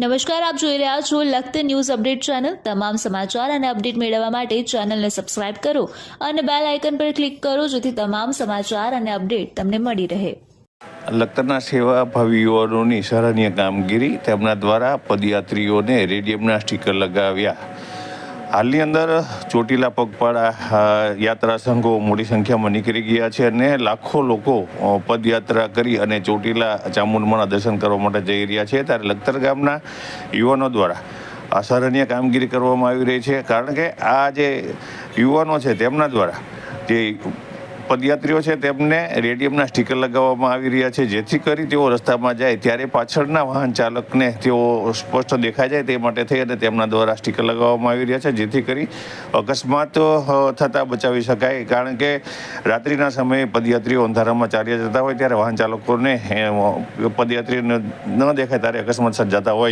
નમસ્કાર, આપ જોઈ રહ્યા છો લખત ન્યૂઝ અપડેટ ચેનલ. તમામ સમાચાર અને અપડેટ મેળવવા માટે ચેનલને સબસ્ક્રાઇબ કરો અને બેલ આઇકન પર ક્લિક કરો જેથી તમામ સમાચાર અને અપડેટ તમને મળી રહે. લખતરના સેવાભાવી યુવાનોની સરાહનીય કામગીરી તેમના દ્વારા પદયાત્રીઓને રેડિયમના સ્ટીકર લગાવ્યા. હાલની અંદર ચોટીલા પગપાળા યાત્રા સંઘો મોટી સંખ્યામાં નીકળી ગયા છે અને લાખો લોકો પદયાત્રા કરી અને ચોટીલા ચામુંડમાના દર્શન કરવા માટે જઈ રહ્યા છે. ત્યારે લખતર ગામના યુવાનો દ્વારા આ કામગીરી કરવામાં આવી રહી છે. કારણ કે આ જે યુવાનો છે, તેમના દ્વારા જે પદયાત્રીઓ છે તેમને રેડિયમના સ્ટીકર લગાવવામાં આવી રહ્યા છે. જેથી કરી તેઓ રસ્તામાં જાય ત્યારે પાછળના વાહન ચાલકને તેઓ સ્પષ્ટ દેખાઈ જાય તે માટે થઈ અને તેમના દ્વારા સ્ટીકર લગાવવામાં આવી રહ્યા છે. જેથી કરી અકસ્માત થતાં બચાવી શકાય. કારણ કે રાત્રિના સમયે પદયાત્રીઓ અંધારામાં ચાલ્યા જતા હોય ત્યારે વાહન ચાલકોને એ, ન દેખાય ત્યારે અકસ્માત સર્જાતા હોય.